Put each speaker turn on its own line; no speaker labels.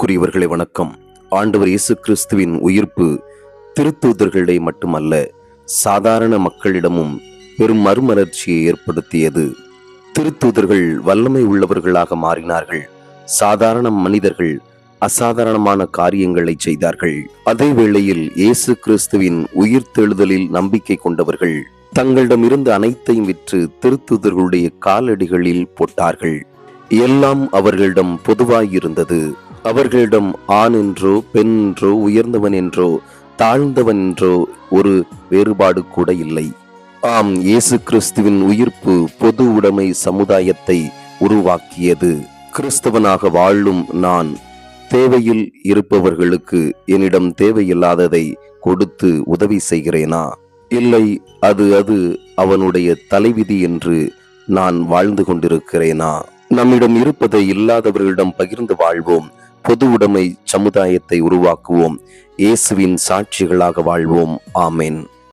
அன்புக்குரியவர்களை வணக்கம். ஆண்டவர் இயேசு கிறிஸ்துவின் உயிர்ப்பு திருத்தூதர்களிடையே மட்டுமல்ல சாதாரண மக்களிடமும் பெரும் மறுமலர்ச்சியை ஏற்படுத்தியது. திருத்தூதர்கள் வல்லமை உள்ளவர்களாக மாறினார்கள். சாதாரண மனிதர்கள் அசாதாரணமான காரியங்களை செய்தார்கள். அதே வேளையில் இயேசு கிறிஸ்துவின் உயிர்த்தெழுதலில் நம்பிக்கை கொண்டவர்கள் தங்களிடமிருந்து அனைத்தையும் விற்று திருத்தூதர்களுடைய காலடிகளில் போட்டார்கள். எல்லாம் அவர்களிடம் பொதுவாயிருந்தது. அவர்களிடம் ஆண் என்றோ பெண் என்றோ உயர்ந்தவன் என்றோ தாழ்ந்தவன் என்றோ ஒரு வேறுபாடு கூட இல்லை. ஆம் இயேசு கிறிஸ்துவின் உயிர்ப்பு பொது உடைமை சமுதாயத்தை உருவாக்கியது. கிறிஸ்தவனாக வாழும் நான் தேவையில் இருப்பவர்களுக்கு என்னிடம் தேவையில்லாததை கொடுத்து உதவி செய்கிறேனா? இல்லை அது அது அவனுடைய தலைவிதி என்று நான் வாழ்ந்து கொண்டிருக்கிறேனா? நம்மிடம் இருப்பதை இல்லாதவர்களிடம் பகிர்ந்து வாழ்வோம். பொது உடைமை சமுதாயத்தை உருவாக்குவோம். இயேசுவின் சாட்சிகளாக வாழ்வோம். ஆமென்.